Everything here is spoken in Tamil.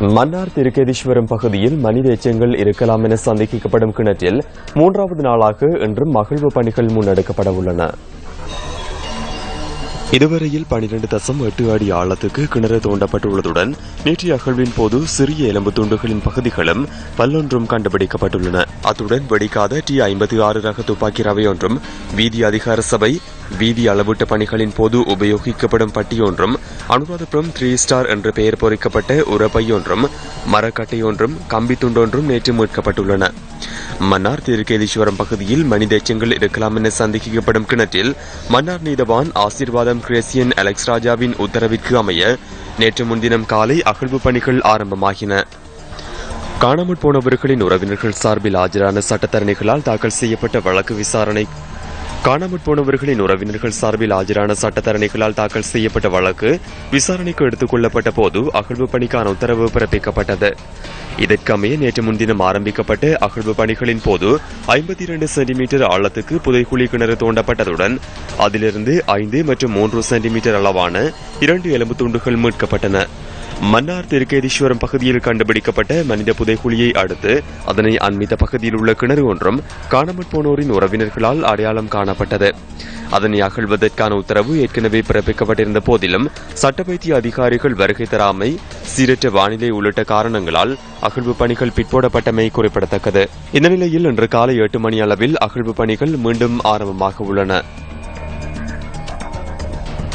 மன்னார் திருக்கேதீஸ்வரம் பகுதியில் மனித எச்சங்கள் இருக்கலாம் என சந்தேகிக்கப்படும் கிணற்றில் மூன்றாவது நாளாக இன்றும் மகிழ்வு பணிகள் முன்னெடுக்கப்பட உள்ளன. இதுவரையில் பனிரெண்டு தசம் எட்டு அடி ஆழத்துக்கு கிணறு தோண்டப்பட்டுள்ளதுடன் நேற்றைய அகழ்வின் போது சிறிய எலும்பு துண்டுகளின் பகுதிகளும் பல்லொன்றும் கண்டுபிடிக்கப்பட்டுள்ளன. அத்துடன் வெடிக்காத டி ஐம்பத்தி ஆறு ரக துப்பாக்கி ரவையொன்றும் வீதி அதிகார சபை வீதி அளவீட்டு பணிகளின் போது உபயோகிக்கப்படும் பட்டியொன்றும் அனுராதபுரம் த்ரீ ஸ்டார் என்ற பெயர் பொறிக்கப்பட்ட உரப்பையொன்றும் மரக்கட்டையொன்றும் கம்பி துண்டொன்றும் நேற்று மீட்கப்பட்டுள்ளன. மன்னார் திருக்கேதீஸ்வரம் பகுதியில் மனித எச்சங்கள் இருக்கலாம் என சந்தேகிக்கப்படும் கிணற்றில் மன்னார் நீதவான் ஆசீர்வாதம் கிரேசியன் அலெக்ஸ் ராஜாவின் உத்தரவிற்கு அமைய நேற்று முன்தினம் காலை அகழ்வு பணிகள் ஆரம்பமாகின. காணாமல் போனவர்களின் உறவினர்கள் சார்பில் ஆஜரான சட்டத்தரணிகளால் தாக்கல் செய்யப்பட்ட வழக்கு விசாரணை காணாமற் போனவர்களின் உறவினர்கள் சார்பில் ஆஜரான சட்டத்தரணிகளால் தாக்கல் செய்யப்பட்ட வழக்கு விசாரணைக்கு எடுத்துக் கொள்ளப்பட்ட போது அகழ்வு பணிக்கான உத்தரவு பிறப்பிக்கப்பட்டது. இதற்கமைய நேற்று முன்தினம் ஆரம்பிக்கப்பட்ட அகழ்வு பணிகளின் போது ஐம்பத்தி இரண்டு சென்டிமீட்டர் ஆழத்துக்கு புதைக்குழி கிணறு தோண்டப்பட்டதுடன் அதிலிருந்து ஐந்து மற்றும் மூன்று சென்டிமீட்டர் அளவான இரண்டு எலும்பு துண்டுகள் மீட்கப்பட்டன. மன்னார் திருக்கேதீஸ்வரம் பகுதியில் கண்டுபிடிக்கப்பட்ட மனித புதைக்குழியை அடுத்து அதனை அண்மித்த பகுதியில் உள்ள கிணறு ஒன்றும் காணாமல் போனோரின் உறவினர்களால் அடையாளம் காணப்பட்டது. அதனை அகழ்வதற்கான உத்தரவு ஏற்கனவே பிறப்பிக்கப்பட்டிருந்த போதிலும் சட்ட வைத்திய அதிகாரிகள் வருகை தராமை சீரற்ற வானிலை உள்ளிட்ட காரணங்களால் அகழ்வு பணிகள் பிற்போடப்பட்டமை குறிப்பிடத்தக்கது. இந்த நிலையில் இன்று காலை எட்டு மணி அளவில் அகழ்வு பணிகள் மீண்டும் ஆரம்பமாக உள்ளன.